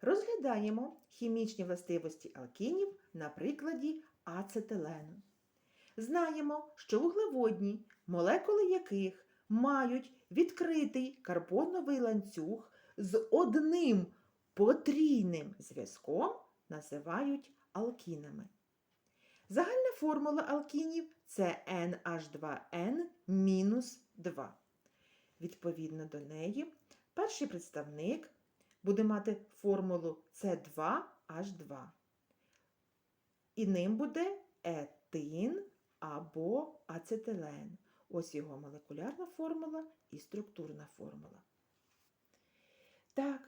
Розглядаємо хімічні властивості алкінів на прикладі ацетилену. Знаємо, що вуглеводні, молекули яких мають відкритий карбоновий ланцюг з одним потрійним зв'язком, називають алкінами. Загальна формула алкінів це NH2N-2. Відповідно до неї, перший представник буде мати формулу С2H2. І ним буде етин або ацетилен. Ось його молекулярна формула і структурна формула. Так,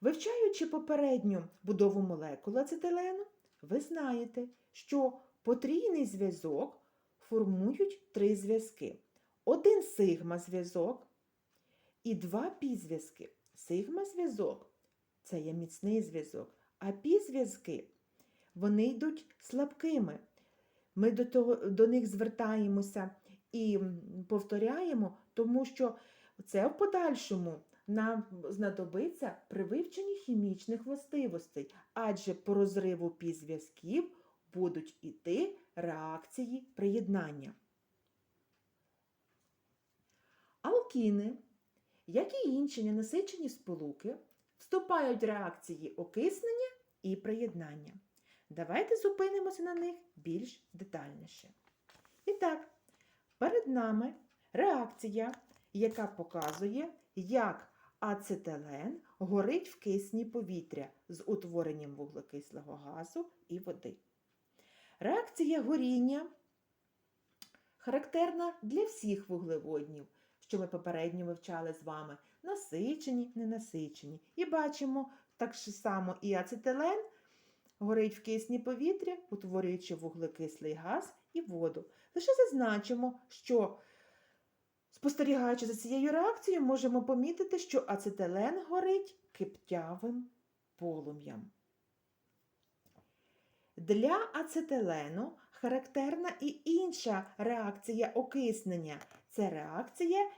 вивчаючи попередню будову молекул ацетилену, ви знаєте, що потрійний зв'язок формують три зв'язки. Один сигма-зв'язок і два пі-зв'язки. Сигма-зв'язок це є міцний зв'язок, а пі-зв'язки вони йдуть слабкими. Ми до, того, до них звертаємося і повторяємо, тому що це в подальшому нам знадобиться при вивченні хімічних властивостей, адже по розриву пі-зв'язків будуть іти реакції приєднання. Алкіни, як і інші ненасичені сполуки, вступають реакції окиснення і приєднання. Давайте зупинимося на них більш детальніше. І так, перед нами реакція, яка показує, як ацетилен горить в кисні повітря з утворенням вуглекислого газу і води. Реакція горіння характерна для всіх вуглеводнів, що ми попередньо вивчали з вами насичені, ненасичені. І бачимо так само і ацетилен горить в кисні повітря, утворюючи вуглекислий газ і воду. Лише зазначимо, що спостерігаючи за цією реакцією, можемо помітити, що ацетилен горить киптявим полум'ям. Для ацетилену характерна і інша реакція окиснення. Це реакція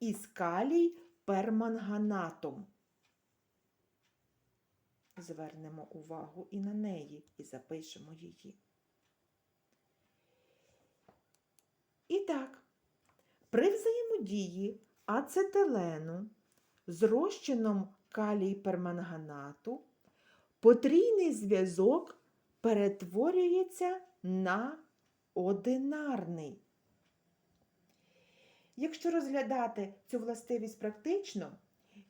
із калій перманганатом. Звернемо увагу і на неї, і запишемо її. І так, при взаємодії ацетилену з розчином калій перманганату потрійний зв'язок перетворюється на одинарний. Якщо розглядати цю властивість практично,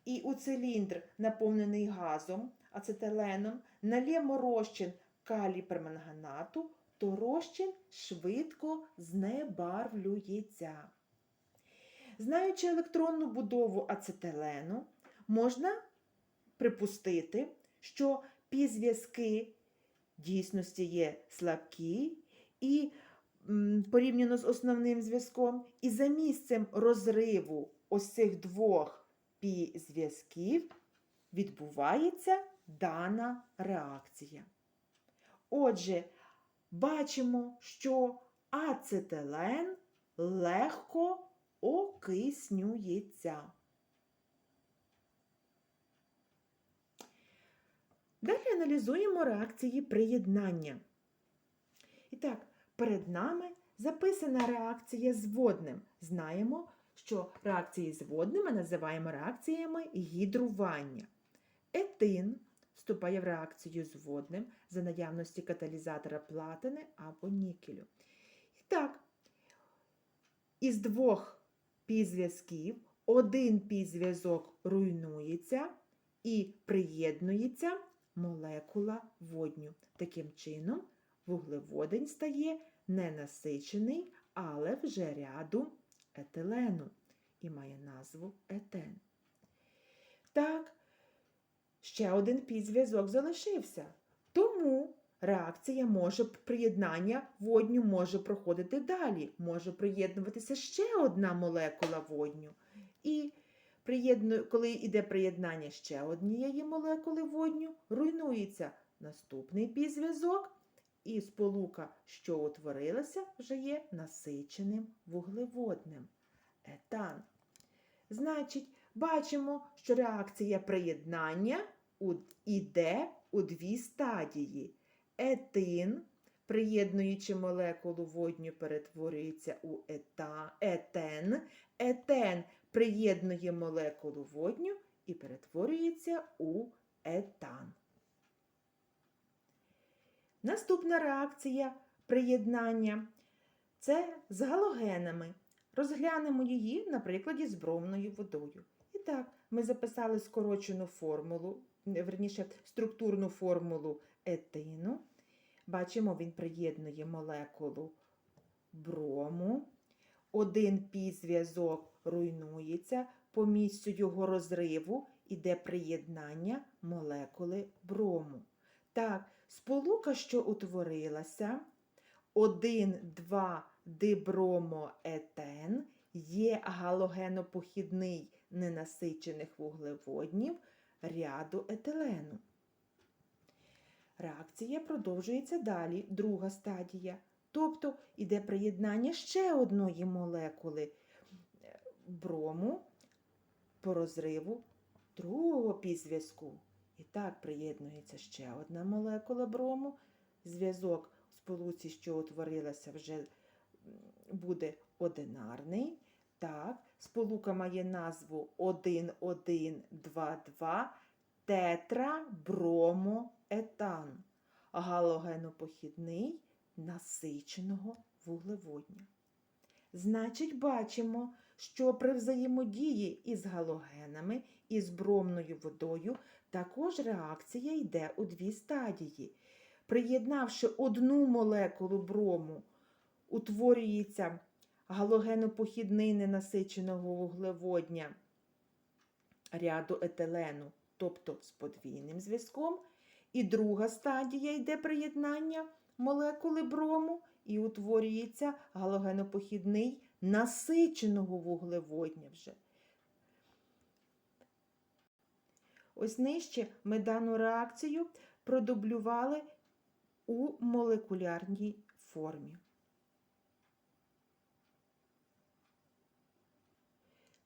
і у циліндр, наповнений газом, ацетиленом, налємо розчин калій перманганату, то розчин швидко знебарвлюється. Знаючи електронну будову ацетилену, можна припустити, що пізв'язки дійсності є слабкі і порівняно з основним зв'язком, і за місцем розриву ось цих двох пі-зв'язків відбувається дана реакція. Отже, бачимо, що ацетилен легко окиснюється. Далі аналізуємо реакції приєднання. І так, перед нами записана реакція з водним. Знаємо, що реакції з водним називаємо реакціями гідрування. Етин вступає в реакцію з водним за наявності каталізатора платини або нікелю. І так, із двох пізв'язків один пізв'язок руйнується і приєднується молекула водню. Таким чином, вуглеводень стає ненасичений, але вже ряду етилену і має назву етен. Так, ще один підзв'язок залишився. Тому реакція може приєднання водню може проходити далі. Може приєднуватися ще одна молекула водню. І приєдну- коли йде приєднання ще однієї молекули водню, руйнується наступний підзв'язок, і сполука, що утворилася, вже є насиченим вуглеводним етан. Значить, бачимо, що реакція приєднання іде у дві стадії. Етин, приєднуючи молекулу водню, перетворюється у ета, етен. Етен приєднує молекулу водню і перетворюється у етан. Наступна реакція приєднання це з галогенами. Розглянемо її на прикладі з бромною водою. І так, ми записали скорочену формулу, верніше, структурну формулу етину. Бачимо, він приєднує молекулу брому. Один пі-зв'язок руйнується, по місцю його розриву іде приєднання молекули брому. Так, сполука, що утворилася, 1,2 дибромоетен є галогенопохідний ненасичених вуглеводнів ряду етилену. Реакція продовжується далі, друга стадія. Тобто іде приєднання ще одної молекули брому по розриву другого пізв'язку. І так приєднується ще одна молекула брому. Зв'язок в сполуці, що утворилася, вже буде одинарний. Так, сполука має назву 1122 тетрабромоетан, галогенопохідний насиченого вуглеводня. Значить, бачимо, що при взаємодії із галогенами і з бромною водою також реакція йде у дві стадії. Приєднавши одну молекулу брому, утворюється галогенопохідний ненасиченого вуглеводня ряду етилену, тобто з подвійним зв'язком. І друга стадія йде приєднання молекули брому і утворюється галогенопохідний насиченого вуглеводня вже. Ось нижче ми дану реакцію продублювали у молекулярній формі.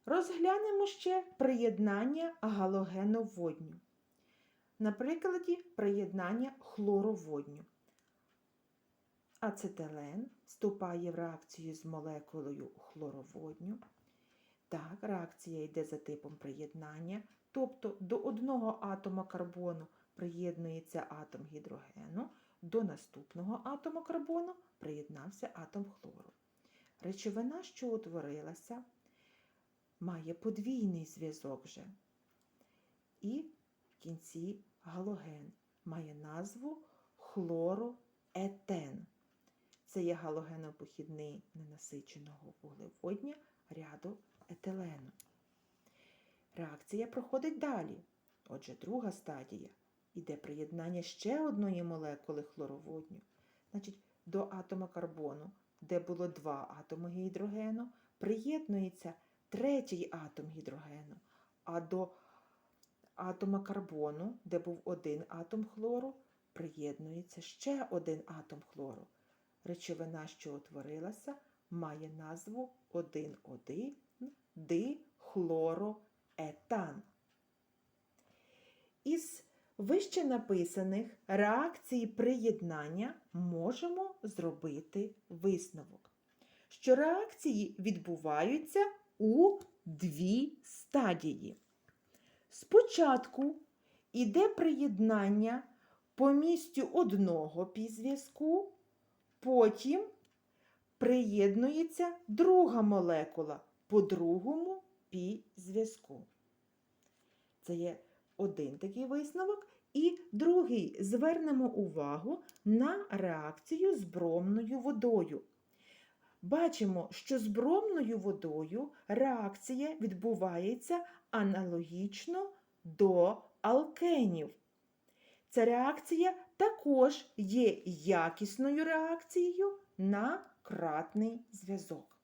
Розглянемо ще приєднання галогеноводню. На прикладі приєднання хлороводню. Ацетилен вступає в реакцію з молекулою хлороводню. Так, реакція йде за типом приєднання, тобто до одного атома карбону приєднується атом гідрогену, до наступного атома карбону приєднався атом хлору. Речовина, що утворилася, має подвійний зв'язок вже. І в кінці галоген має назву хлороетен. Це є галогенопохідний ненасиченого вуглеводня ряду етилену. Реакція проходить далі. Отже, друга стадія іде приєднання ще одної молекули хлороводню. Значить, до атома карбону, де було два атоми гідрогену, приєднується третій атом гідрогену, а до атома карбону, де був один атом хлору, приєднується ще один атом хлору. Речовина, що утворилася, має назву 1,1 дихлороетан. Із вище написаних реакцій приєднання можемо зробити висновок, що реакції відбуваються у дві стадії. Спочатку іде приєднання по місцю одного пізв'язку, потім приєднується друга молекула по другому пі-зв'язку. Це є один такий висновок. І другий звернемо увагу на реакцію з бромною водою. Бачимо, що з бромною водою реакція відбувається аналогічно до алкенів. Ця реакція також є якісною реакцією на кратний зв'язок.